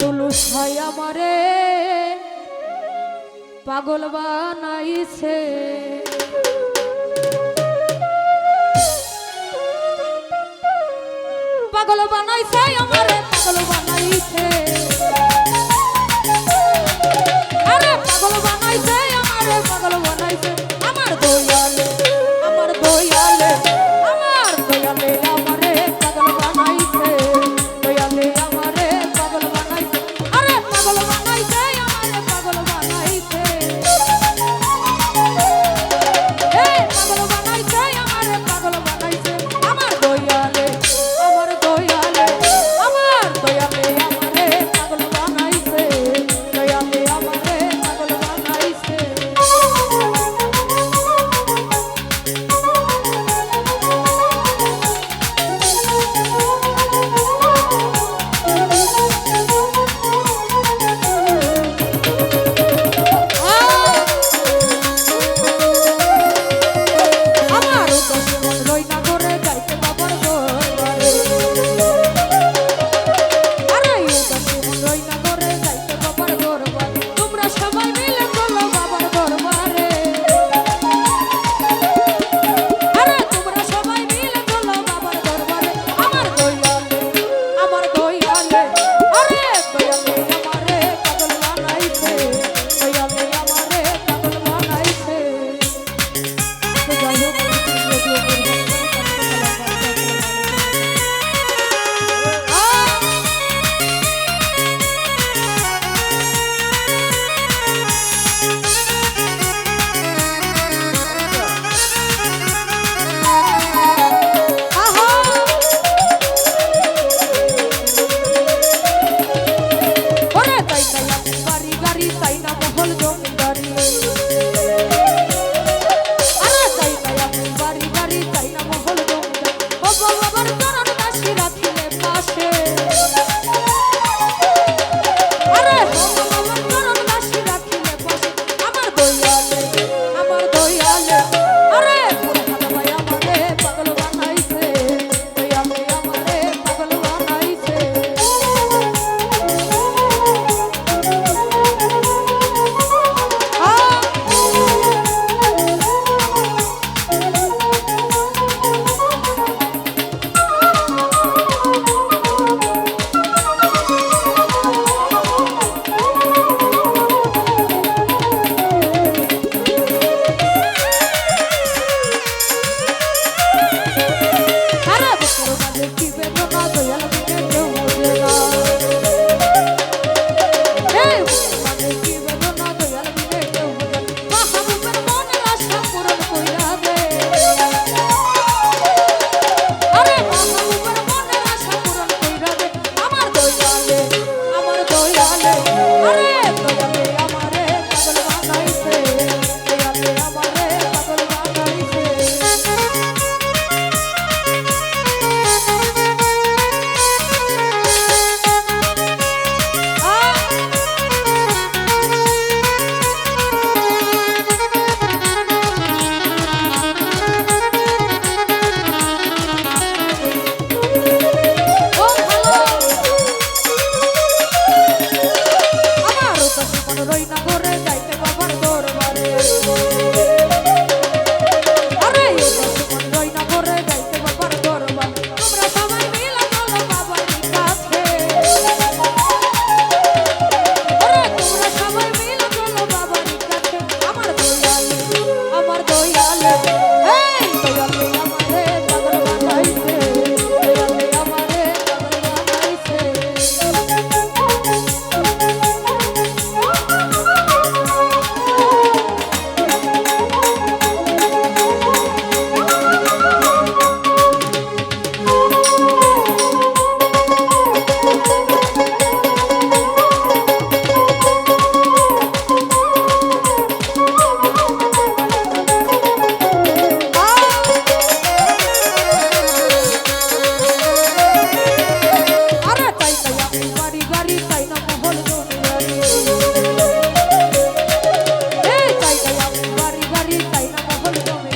তুলুস হয় আমারে পাগল বানাইছে। পাগল বানাইছে আমারে, পাগল বানাইছে। আরে পাগল বানাইছে আমারে, পাগল 碰不到那